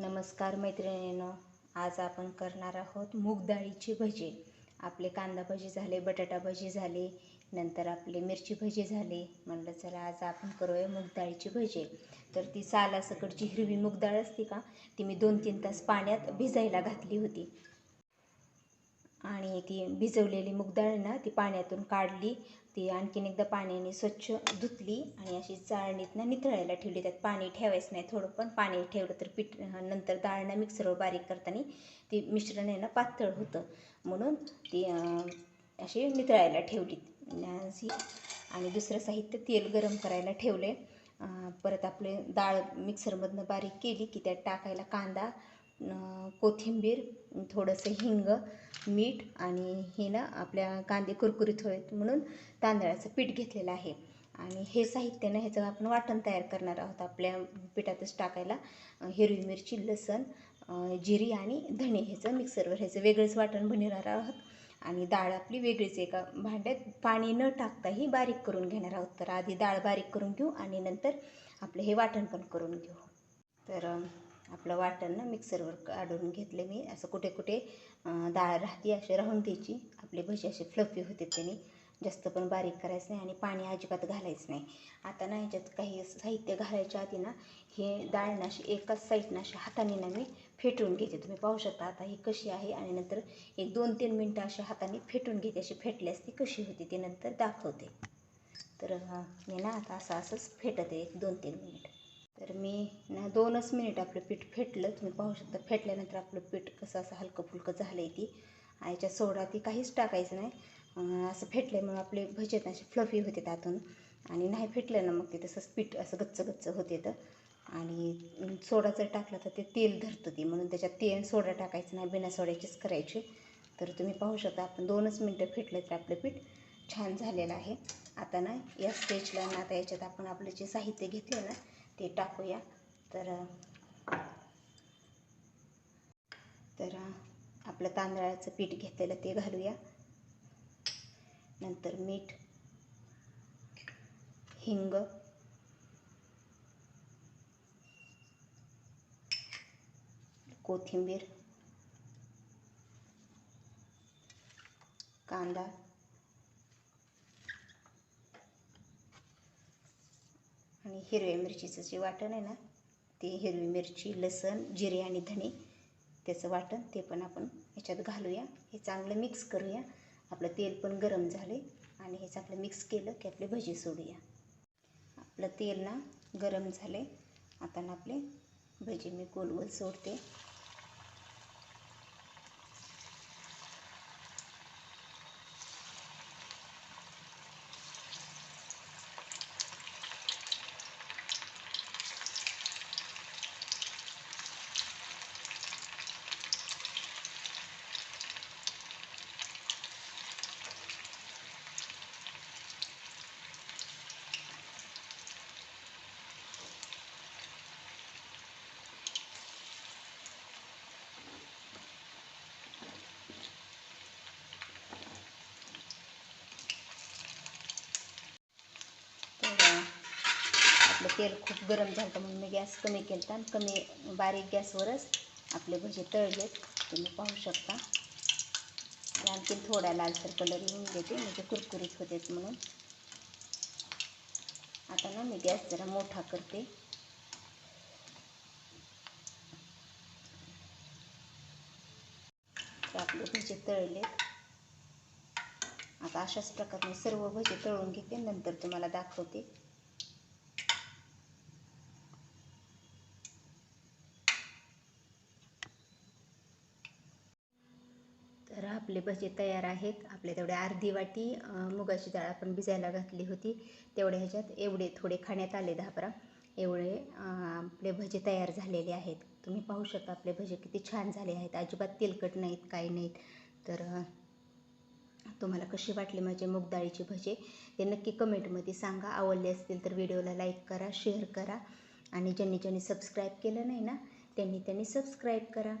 नमस्कार मैत्रिणींनो आज आपण करणार आहोत मूग डाळीची भजे. आपले कांदा भजी झाले बटाटा भजी झाले नंतर आपले मिरची भजी झाले. म्हणलं चला आज आपण करूया मूग डाळीची भजे. तर ती सालासकडची हिरवी मूग डाळ असते का ती मी दोन तीन तास पाण्यात भिजायला घातली होती. आणि ती भिजवलेली मूगडाळ ना ती पाण्यातून काढली. ती आणखीन एकदा पाण्याने स्वच्छ धुतली आणि अशी चाळणीतनं निथळायला ठेवली. त्यात पाणी ठेवायचं नाही थोडं पण पाणी ठेवलं तर पीठ नंतर डाळणं मिक्सरवर बारीक करताना ती मिश्रण आहे ना पातळ होतं. म्हणून ती अशी निथळायला ठेवली. अशी आणि दुसरं साहित्य तेल गरम करायला ठेवले परत आपले डाळ मिक्सरमधनं बारीक केली की त्यात टाकायला कांदा कोथिंबीर थोडंसं हिंग मीठ आणि हे ना आपल्या कांदे कुरकुरीत होत म्हणून तांदळाचं पीठ घेतलेलं आहे. आणि हे साहित्य ना ह्याचं आपण वाटण तयार करणार आहोत आपल्या पिठातच टाकायला. हिरवी मिरची लसण जिरी आणि धणे ह्याचं मिक्सरवर ह्याचं वेगळंच वाटण बनवणार आहोत. आणि डाळ आपली वेगळीच एका भांड्यात पाणी न टाकताही बारीक करून घेणार आहोत. तर आधी डाळ बारीक करून घेऊ आणि नंतर आपलं हे वाटण पण करून घेऊ. तर आपलं वाटण ना मिक्सरवर काढून घेतले मी. असं कुठे कुठे डाळ राहते असे राहून द्यायची. आपले भजी असे फ्लफी होते त्याने. जास्त पण बारीक करायचं नाही आणि पाणी अजिबात घालायचं नाही. आता ना ह्याच्यात काही साहित्य घालायच्या आधी ना हे डाळ ना अशी एकाच साईडनं अशी हाताने ना मी फेटून घेते. तुम्ही पाहू शकता आता ही कशी आहे आणि नंतर एक दोन तीन मिनटं अशी हाताने फेटून घेते. अशी फेटल्यास ती कशी होती ते नंतर दाखवते. तर मी ना आता असं असंच फेटते एक दोन तीन मिनिट. तर मी ना दोनच मिनिट आपलं पीठ फेटलं. तुम्ही पाहू शकता फेटल्यानंतर आपलं पीठ कसं असं हलकं फुलकं झालं आहे ती. याच्यात सोडा ती काहीच टाकायचं नाही. असं फेटल्यामुळे आपले भजे असे फ्लफी होते त्यातून. आणि नाही फेटलं ना मग ते तसंच पीठ असं गच्च गच्च होते तर. आणि सोडा जर टाकला तर ते तेल धरतं ती. म्हणून त्याच्यात तेल सोडा टाकायचं नाही बिना सोड्याचीच करायची. तर तुम्ही पाहू शकता आपण दोनच मिनटं फेटलं तर आपलं पीठ छान झालेलं आहे. आता ना या स्टेजला ना आता याच्यात आपण आपलं जे साहित्य घेतलं ना ते टाकूया. तर तर आपलं तांदळाचं पीठ घेतलेलं ते घालूया. नंतर मीठ हिंग कोथिंबीर कांदा आणि हिरव्या मिरचीचं जे वाटण आहे ना ते हिरवी मिरची लसण जिरे आणि धणे त्याचं वाटण ते पण आपण ह्याच्यात घालूया. हे चांगलं मिक्स करूया. आपलं तेल पण गरम झाले आणि हे चांगलं मिक्स केलं की आपले भजी सोडूया. आपलं तेल ना गरम झाले आता ना आपले भजी मी गोल गोल सोडते तर अं, आपलं तेल खूप गरम झालं होतं म्हणून मी गॅस कमी केला होता आणि कमी बारीक गॅसवरच आपले भजे तळलेत. तुम्ही पाहू शकता. आणखी थोडा लालसर कलर येऊन देते म्हणजे कुरकुरीत होतेच म्हणून. आता ना मी गॅस जरा मोठा करते. आपले भजे तळलेत. आता अशाच प्रकारे सर्व भजे तळून घेते. नंतर तुम्हाला दाखवते तर आपले भजे तयार आहेत. आपले तेवढे अर्धी वाटी मुगाची डाळ आपण भिजायला घातली होती. तेवढ्या ह्याच्यात एवढे थोडे खाण्यात आले दहा एवढे आपले भजे तयार झालेले आहेत. तुम्ही पाहू शकता आपले भजे किती छान झाले आहेत. अजिबात तेलकट नाहीत काही नाहीत. तर तुम्हाला कशी वाटली माझे मूग भजे? ते नक्की कमेंटमध्ये सांगा. आवडले असतील तर व्हिडिओला लाईक करा शेअर करा. आणि ज्यांनी ज्यांनी सबस्क्राईब केलं नाही ना त्यांनी त्यांनी सबस्क्राईब करा.